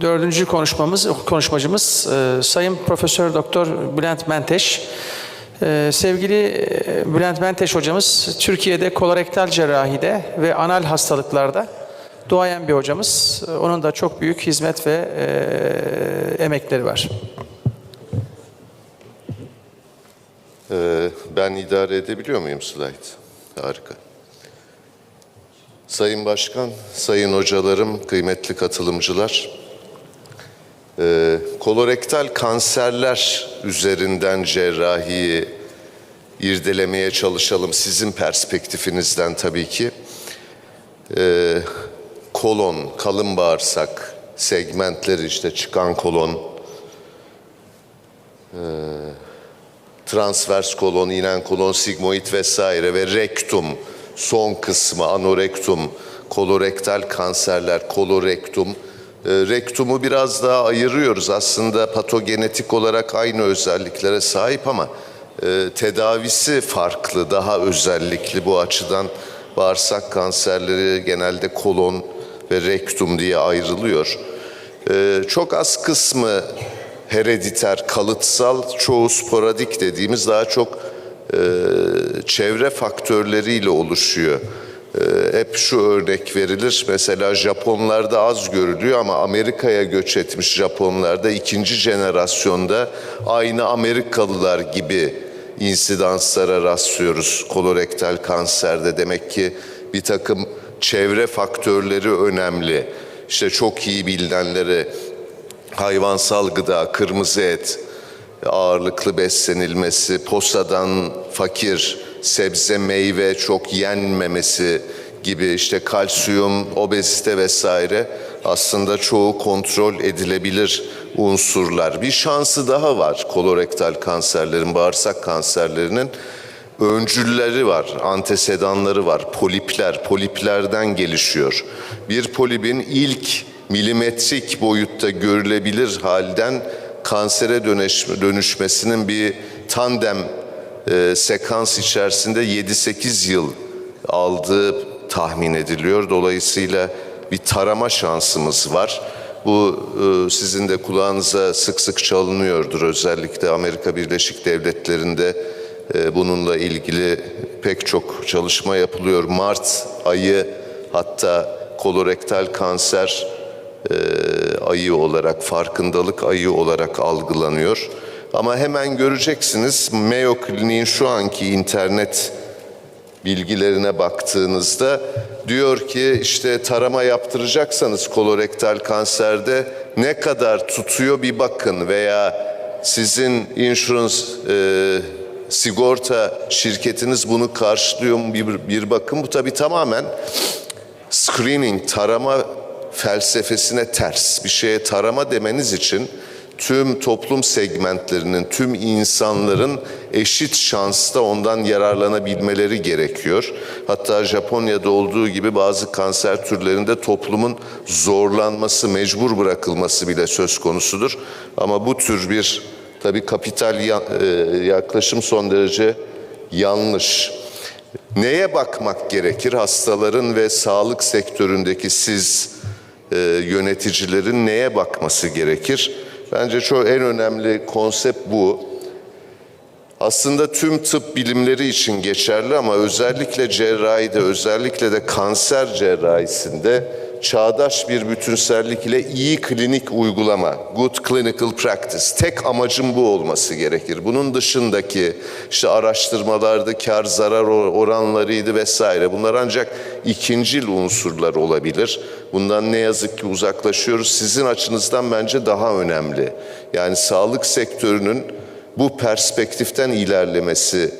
Dördüncü konuşmamız, konuşmacımız e, Sayın Profesör Doktor Bülent Menteş. E, sevgili e, Bülent Menteş hocamız Türkiye'de kolorektal cerrahide ve anal hastalıklarda duayen bir hocamız. E, Onun da çok büyük hizmet ve e, emekleri var. Ee, ben idare edebiliyor muyum slide? Harika. Sayın Başkan, sayın hocalarım, kıymetli katılımcılar, ee, kolorektal kanserler üzerinden cerrahiyi irdelemeye çalışalım sizin perspektifinizden tabii ki. Ee, kolon, kalın bağırsak segmentleri işte çıkan kolon, transvers kolon, inen kolon, sigmoid vesaire ve rektum son kısmı anorektum, kolorektal kanserler, kolorektum. Ee, rektumu biraz daha ayırıyoruz. Aslında patogenetik olarak aynı özelliklere sahip ama e, tedavisi farklı, daha özellikli bu açıdan bağırsak kanserleri genelde kolon ve rektum diye ayrılıyor. Ee, çok az kısmı herediter, kalıtsal, çoğu sporadik dediğimiz daha çok e, çevre faktörleriyle oluşuyor. E, hep şu örnek verilir. Mesela Japonlarda az görülüyor ama Amerika'ya göç etmiş Japonlarda ikinci jenerasyonda aynı Amerikalılar gibi insidanslara rastlıyoruz kolorektal kanserde. Demek ki bir takım çevre faktörleri önemli. İşte çok iyi bilinenleri hayvansal gıda, kırmızı et, ağırlıklı beslenilmesi, posadan fakir, sebze meyve çok yenmemesi gibi işte kalsiyum, obezite vesaire aslında çoğu kontrol edilebilir unsurlar. Bir şansı daha var kolorektal kanserlerin, bağırsak kanserlerinin öncülleri var, antesedanları var, polipler, poliplerden gelişiyor. Bir polibin ilk milimetrik boyutta görülebilir halden kansere dönüş, dönüşmesinin bir tandem e, sekans içerisinde 7-8 yıl aldığı tahmin ediliyor. Dolayısıyla bir tarama şansımız var. Bu e, sizin de kulağınıza sık sık çalınıyordur. Özellikle Amerika Birleşik Devletleri'nde e, bununla ilgili pek çok çalışma yapılıyor. Mart ayı hatta kolorektal kanser e, ayı olarak, farkındalık ayı olarak algılanıyor. Ama hemen göreceksiniz Mayo Clinic'in şu anki internet bilgilerine baktığınızda diyor ki işte tarama yaptıracaksanız kolorektal kanserde ne kadar tutuyor bir bakın veya sizin insurance e, sigorta şirketiniz bunu karşılıyor mu bir, bir bakın. Bu tabii tamamen screening tarama felsefesine ters. Bir şeye tarama demeniz için tüm toplum segmentlerinin, tüm insanların eşit şansta ondan yararlanabilmeleri gerekiyor. Hatta Japonya'da olduğu gibi bazı kanser türlerinde toplumun zorlanması, mecbur bırakılması bile söz konusudur. Ama bu tür bir tabii kapital e, yaklaşım son derece yanlış. Neye bakmak gerekir? Hastaların ve sağlık sektöründeki siz e, yöneticilerin neye bakması gerekir? Bence çok en önemli konsept bu. Aslında tüm tıp bilimleri için geçerli ama özellikle cerrahide, özellikle de kanser cerrahisinde çağdaş bir bütünsellik ile iyi klinik uygulama, good clinical practice. Tek amacın bu olması gerekir. Bunun dışındaki işte araştırmalarda kar zarar or- oranlarıydı vesaire bunlar ancak ikincil unsurlar olabilir. Bundan ne yazık ki uzaklaşıyoruz. Sizin açınızdan bence daha önemli. Yani sağlık sektörünün bu perspektiften ilerlemesi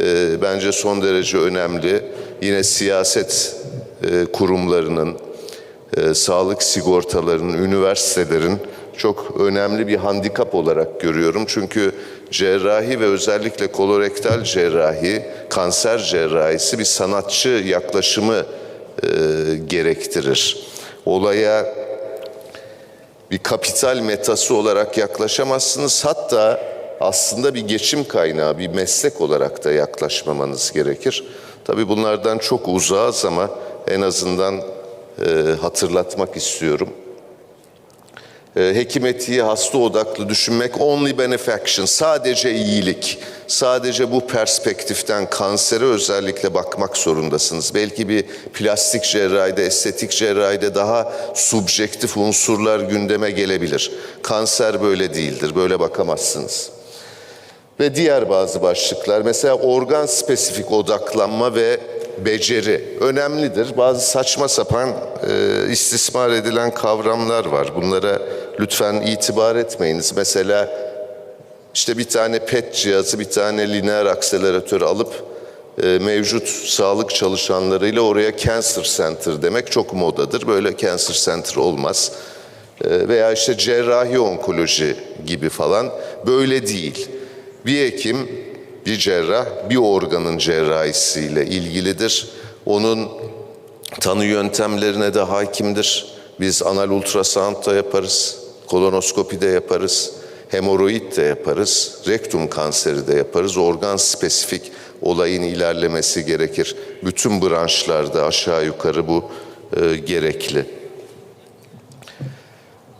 e, bence son derece önemli. Yine siyaset e, kurumlarının, e, sağlık sigortalarının, üniversitelerin çok önemli bir handikap olarak görüyorum. Çünkü cerrahi ve özellikle kolorektal cerrahi, kanser cerrahisi bir sanatçı yaklaşımı e, gerektirir. Olaya bir kapital metası olarak yaklaşamazsınız. Hatta aslında bir geçim kaynağı, bir meslek olarak da yaklaşmamanız gerekir. Tabii bunlardan çok uzağız ama en azından e, hatırlatmak istiyorum. E, hekim etiği hasta odaklı düşünmek, only benefaction, sadece iyilik. Sadece bu perspektiften kansere özellikle bakmak zorundasınız. Belki bir plastik cerrahide, estetik cerrahide daha subjektif unsurlar gündeme gelebilir. Kanser böyle değildir, böyle bakamazsınız. Ve diğer bazı başlıklar mesela organ spesifik odaklanma ve beceri önemlidir. Bazı saçma sapan e, istismar edilen kavramlar var. Bunlara lütfen itibar etmeyiniz. Mesela işte bir tane PET cihazı, bir tane lineer akseleratör alıp e, mevcut sağlık çalışanlarıyla oraya cancer center demek çok modadır. Böyle cancer center olmaz. E, veya işte cerrahi onkoloji gibi falan böyle değil. Bir hekim, bir cerrah bir organın cerrahisiyle ilgilidir. Onun tanı yöntemlerine de hakimdir. Biz anal ultrasound da yaparız, kolonoskopi de yaparız, hemoroid de yaparız, rektum kanseri de yaparız. Organ spesifik olayın ilerlemesi gerekir. Bütün branşlarda aşağı yukarı bu e, gerekli.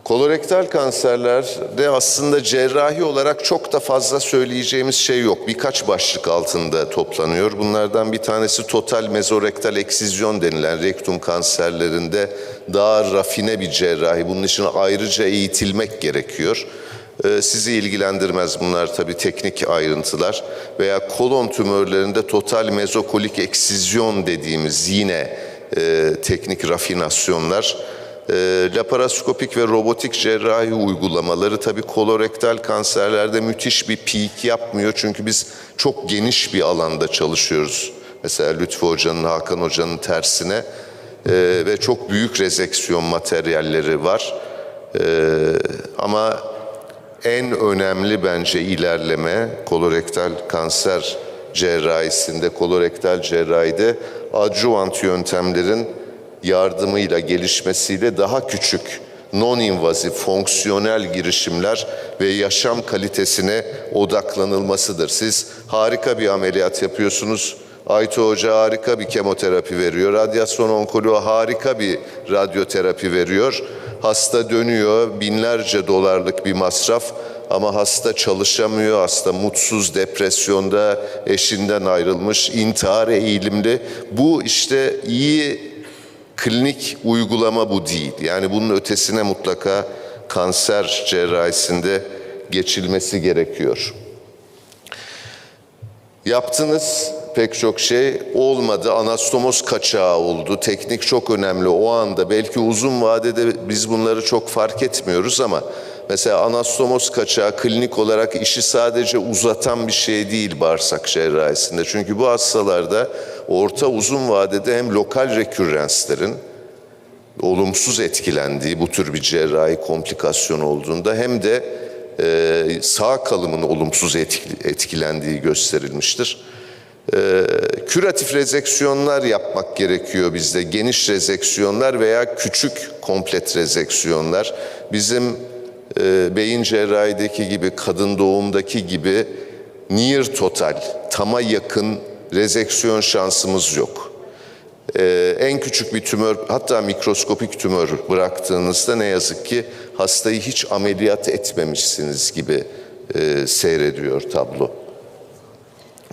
Kolorektal kanserlerde aslında cerrahi olarak çok da fazla söyleyeceğimiz şey yok. Birkaç başlık altında toplanıyor. Bunlardan bir tanesi total mezorektal eksizyon denilen rektum kanserlerinde daha rafine bir cerrahi. Bunun için ayrıca eğitilmek gerekiyor. Ee, Sizi ilgilendirmez bunlar tabii teknik ayrıntılar. Veya kolon tümörlerinde total mezokolik eksizyon dediğimiz yine e, teknik rafinasyonlar. E, laparoskopik ve robotik cerrahi uygulamaları tabii kolorektal kanserlerde müthiş bir peak yapmıyor. Çünkü biz çok geniş bir alanda çalışıyoruz. Mesela Lütfü Hoca'nın, Hakan Hoca'nın tersine e, ve çok büyük rezeksiyon materyalleri var. E, ama en önemli bence ilerleme kolorektal kanser cerrahisinde, kolorektal cerrahide adjuvant yöntemlerin yardımıyla gelişmesiyle daha küçük non-invazif fonksiyonel girişimler ve yaşam kalitesine odaklanılmasıdır. Siz harika bir ameliyat yapıyorsunuz. Aytu Hoca harika bir kemoterapi veriyor. Radyasyon onkoloğu harika bir radyoterapi veriyor. Hasta dönüyor, binlerce dolarlık bir masraf ama hasta çalışamıyor, hasta mutsuz, depresyonda, eşinden ayrılmış, intihar eğilimli. Bu işte iyi klinik uygulama bu değil. Yani bunun ötesine mutlaka kanser cerrahisinde geçilmesi gerekiyor. Yaptınız pek çok şey olmadı. Anastomos kaçağı oldu. Teknik çok önemli o anda. Belki uzun vadede biz bunları çok fark etmiyoruz ama mesela anastomos kaçağı klinik olarak işi sadece uzatan bir şey değil bağırsak cerrahisinde. Çünkü bu hastalarda orta uzun vadede hem lokal rekürrenslerin olumsuz etkilendiği bu tür bir cerrahi komplikasyon olduğunda hem de e, sağ kalımın olumsuz etki- etkilendiği gösterilmiştir. E, küratif rezeksiyonlar yapmak gerekiyor bizde. Geniş rezeksiyonlar veya küçük komplet rezeksiyonlar. Bizim e, beyin cerrahideki gibi, kadın doğumdaki gibi near total, tama yakın rezeksiyon şansımız yok. Ee, en küçük bir tümör hatta mikroskopik tümör bıraktığınızda ne yazık ki hastayı hiç ameliyat etmemişsiniz gibi e, seyrediyor tablo.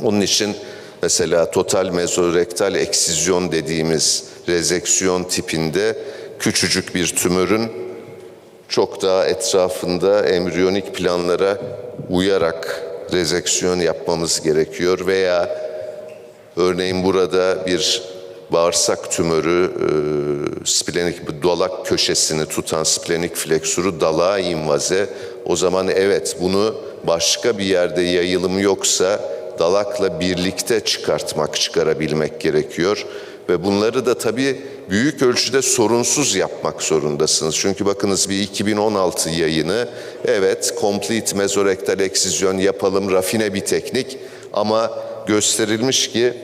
Onun için mesela total mezorektal eksizyon dediğimiz rezeksiyon tipinde küçücük bir tümörün çok daha etrafında embriyonik planlara uyarak rezeksiyon yapmamız gerekiyor veya örneğin burada bir bağırsak tümörü, e, splenik dalak köşesini tutan splenik fleksürü dalağa invaze. O zaman evet bunu başka bir yerde yayılım yoksa dalakla birlikte çıkartmak, çıkarabilmek gerekiyor. Ve bunları da tabii büyük ölçüde sorunsuz yapmak zorundasınız. Çünkü bakınız bir 2016 yayını, evet complete mezorektal eksizyon yapalım, rafine bir teknik ama gösterilmiş ki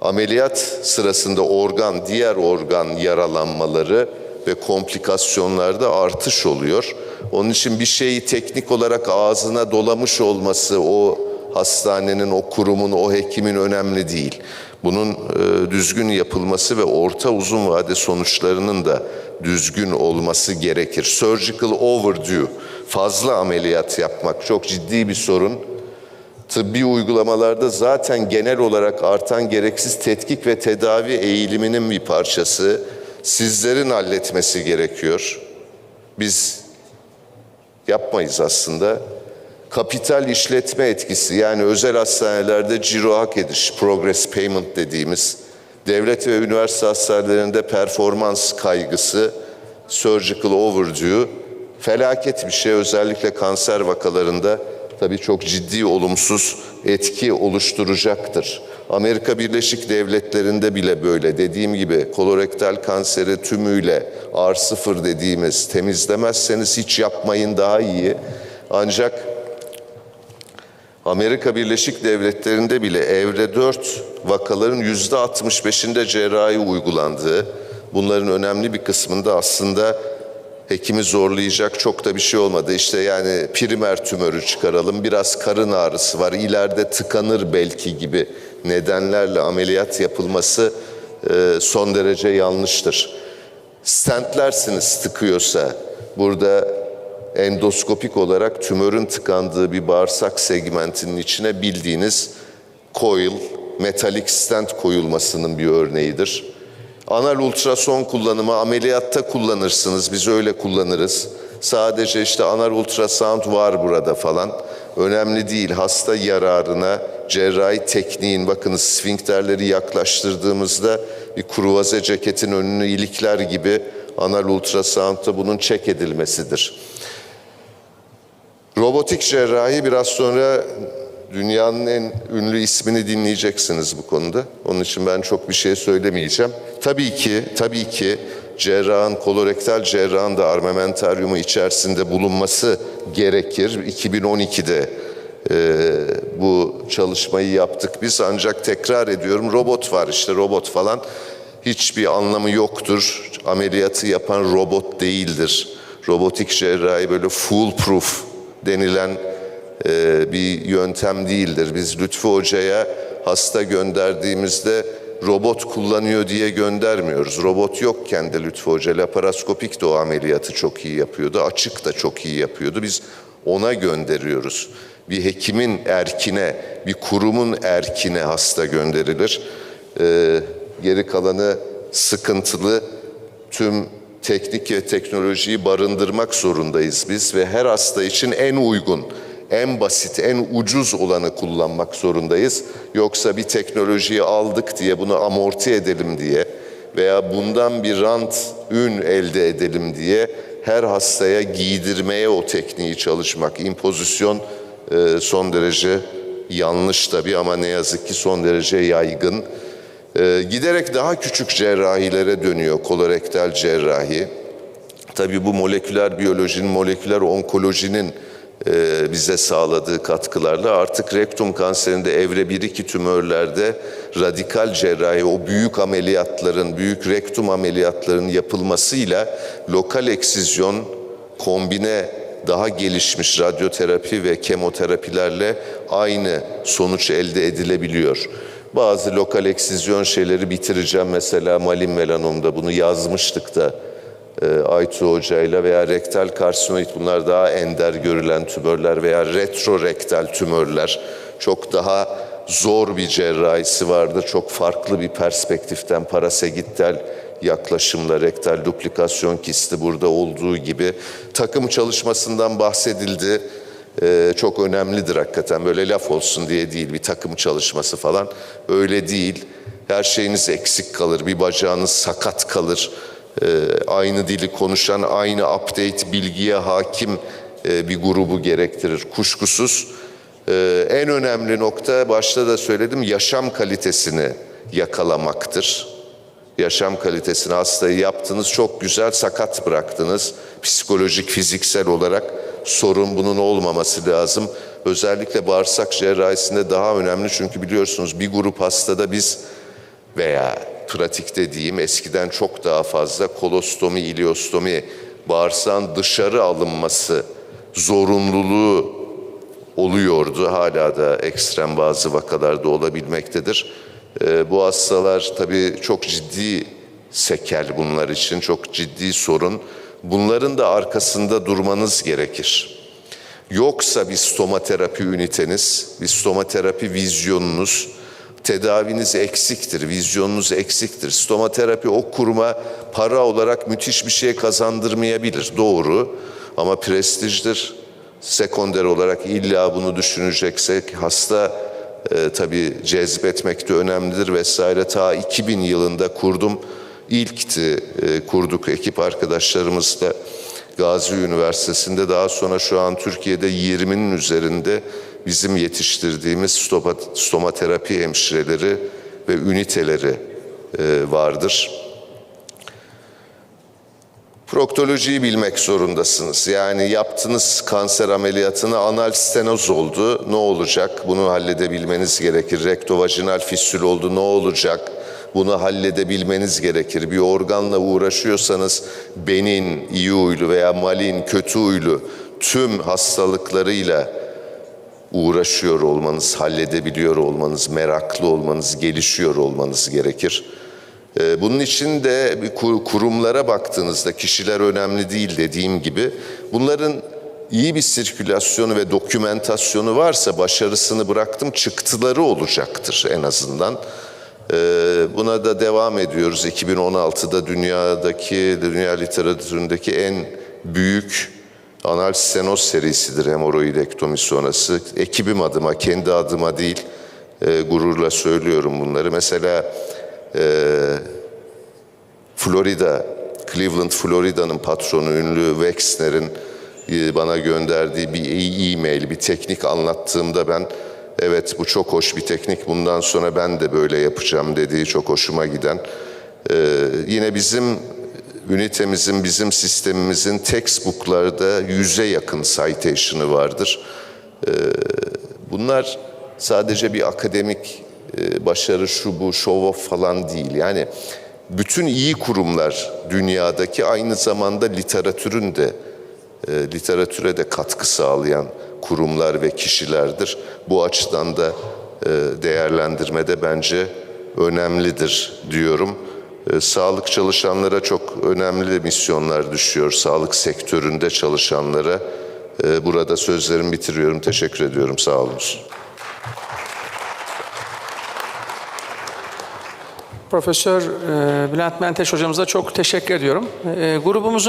ameliyat sırasında organ, diğer organ yaralanmaları ve komplikasyonlarda artış oluyor. Onun için bir şeyi teknik olarak ağzına dolamış olması o hastanenin, o kurumun, o hekimin önemli değil. Bunun e, düzgün yapılması ve orta uzun vade sonuçlarının da düzgün olması gerekir. Surgical overdue, fazla ameliyat yapmak çok ciddi bir sorun. Tıbbi uygulamalarda zaten genel olarak artan gereksiz tetkik ve tedavi eğiliminin bir parçası. Sizlerin halletmesi gerekiyor. Biz yapmayız aslında. Kapital işletme etkisi yani özel hastanelerde ciro hak ediş, progress payment dediğimiz, devlet ve üniversite hastanelerinde performans kaygısı, surgical overdue, felaket bir şey özellikle kanser vakalarında tabii çok ciddi olumsuz etki oluşturacaktır. Amerika Birleşik Devletleri'nde bile böyle dediğim gibi kolorektal kanseri tümüyle R0 dediğimiz temizlemezseniz hiç yapmayın daha iyi. Ancak Amerika Birleşik Devletleri'nde bile evre 4 vakaların yüzde 65'inde cerrahi uygulandığı, bunların önemli bir kısmında aslında hekimi zorlayacak çok da bir şey olmadı. İşte yani primer tümörü çıkaralım, biraz karın ağrısı var, ileride tıkanır belki gibi nedenlerle ameliyat yapılması e, son derece yanlıştır. Stentlersiniz tıkıyorsa, burada endoskopik olarak tümörün tıkandığı bir bağırsak segmentinin içine bildiğiniz coil, metalik stent koyulmasının bir örneğidir. Anal ultrason kullanımı ameliyatta kullanırsınız, biz öyle kullanırız. Sadece işte anal ultrasound var burada falan. Önemli değil, hasta yararına cerrahi tekniğin, bakınız sfinkterleri yaklaştırdığımızda bir kruvaze ceketin önünü ilikler gibi anal ultrasoundda bunun çek edilmesidir. Robotik cerrahi biraz sonra dünyanın en ünlü ismini dinleyeceksiniz bu konuda. Onun için ben çok bir şey söylemeyeceğim. Tabii ki, tabii ki cerrahın, kolorektal cerrahın da armamentaryumu içerisinde bulunması gerekir. 2012'de e, bu çalışmayı yaptık biz ancak tekrar ediyorum robot var işte robot falan hiçbir anlamı yoktur. Ameliyatı yapan robot değildir. Robotik cerrahi böyle foolproof denilen e, bir yöntem değildir. Biz Lütfü Hoca'ya hasta gönderdiğimizde robot kullanıyor diye göndermiyoruz. Robot yokken de Lütfü Hoca laparoskopik de o ameliyatı çok iyi yapıyordu. Açık da çok iyi yapıyordu. Biz ona gönderiyoruz. Bir hekimin erkine, bir kurumun erkine hasta gönderilir. Ee, geri kalanı sıkıntılı tüm teknik ve teknolojiyi barındırmak zorundayız biz ve her hasta için en uygun, en basit, en ucuz olanı kullanmak zorundayız. Yoksa bir teknolojiyi aldık diye bunu amorti edelim diye veya bundan bir rant, ün elde edelim diye her hastaya giydirmeye o tekniği çalışmak, impozisyon e, son derece yanlış tabii ama ne yazık ki son derece yaygın. E, giderek daha küçük cerrahilere dönüyor kolorektal cerrahi. Tabii bu moleküler biyolojinin, moleküler onkolojinin e, bize sağladığı katkılarla artık rektum kanserinde evre 1-2 tümörlerde radikal cerrahi, o büyük ameliyatların, büyük rektum ameliyatların yapılmasıyla lokal eksizyon kombine daha gelişmiş radyoterapi ve kemoterapilerle aynı sonuç elde edilebiliyor. Bazı lokal eksizyon şeyleri bitireceğim. Mesela malin melanomda bunu yazmıştık da e, Aytu Hoca'yla veya rektal karsinoid bunlar daha ender görülen tümörler veya retrorektal tümörler çok daha zor bir cerrahisi vardır. Çok farklı bir perspektiften parasegittal yaklaşımla rektal duplikasyon kisti burada olduğu gibi takım çalışmasından bahsedildi. Ee, çok önemlidir hakikaten böyle laf olsun diye değil bir takım çalışması falan öyle değil. Her şeyiniz eksik kalır, bir bacağınız sakat kalır. Ee, aynı dili konuşan, aynı update bilgiye hakim e, bir grubu gerektirir kuşkusuz. Ee, en önemli nokta başta da söyledim yaşam kalitesini yakalamaktır. Yaşam kalitesini hastayı yaptınız çok güzel sakat bıraktınız. Psikolojik, fiziksel olarak sorun bunun olmaması lazım. Özellikle bağırsak cerrahisinde daha önemli çünkü biliyorsunuz bir grup hastada biz veya pratikte diyeyim eskiden çok daha fazla kolostomi, iliostomi, bağırsağın dışarı alınması zorunluluğu oluyordu. Hala da ekstrem bazı vakalarda olabilmektedir. Ee, bu hastalar tabii çok ciddi sekel bunlar için çok ciddi sorun. Bunların da arkasında durmanız gerekir. Yoksa bir stomaterapi üniteniz, bir stomaterapi vizyonunuz, tedaviniz eksiktir, vizyonunuz eksiktir. Stomaterapi o kuruma para olarak müthiş bir şey kazandırmayabilir, doğru. Ama prestijdir. Sekonder olarak illa bunu düşüneceksek hasta e, tabii cezbetmek de önemlidir vesaire. Ta 2000 yılında kurdum. İlkti e, kurduk ekip arkadaşlarımızla. Gazi Üniversitesi'nde daha sonra şu an Türkiye'de 20'nin üzerinde bizim yetiştirdiğimiz stoma, stomaterapi hemşireleri ve üniteleri e, vardır. Proktolojiyi bilmek zorundasınız. Yani yaptığınız kanser ameliyatına anal stenoz oldu. Ne olacak? Bunu halledebilmeniz gerekir. Rektovajinal fistül oldu. Ne olacak? Bunu halledebilmeniz gerekir. Bir organla uğraşıyorsanız benin, iyi huylu veya malin, kötü huylu tüm hastalıklarıyla uğraşıyor olmanız, halledebiliyor olmanız, meraklı olmanız, gelişiyor olmanız gerekir. Ee, Bunun için de kurumlara baktığınızda kişiler önemli değil dediğim gibi bunların iyi bir sirkülasyonu ve dokümentasyonu varsa başarısını bıraktım çıktıları olacaktır en azından. Ee, Buna da devam ediyoruz. 2016'da dünyadaki, dünya literatüründeki en büyük anal stenoz serisidir hemoroidektomi sonrası. Ekibim adıma, kendi adıma değil, e, gururla söylüyorum bunları. Mesela Florida, Cleveland, Florida'nın patronu ünlü Wexner'in e, bana gönderdiği bir e- e-mail, bir teknik anlattığımda ben evet bu çok hoş bir teknik bundan sonra ben de böyle yapacağım dediği çok hoşuma giden. Ee, yine bizim ünitemizin, bizim sistemimizin textbooklarda yüze yakın citation'ı vardır. Bunlar sadece bir akademik e, başarı şu bu show off falan değil. Yani bütün iyi kurumlar dünyadaki aynı zamanda literatürün de e, literatüre de katkı sağlayan kurumlar ve kişilerdir. Bu açıdan da e, değerlendirmede bence önemlidir diyorum. E, Sağlık çalışanlara çok önemli misyonlar düşüyor. Sağlık sektöründe çalışanlara. E, Burada sözlerimi bitiriyorum. Teşekkür ediyorum. Sağ olun. Profesör Bülent Menteş hocamıza çok teşekkür ediyorum. Grubumuzun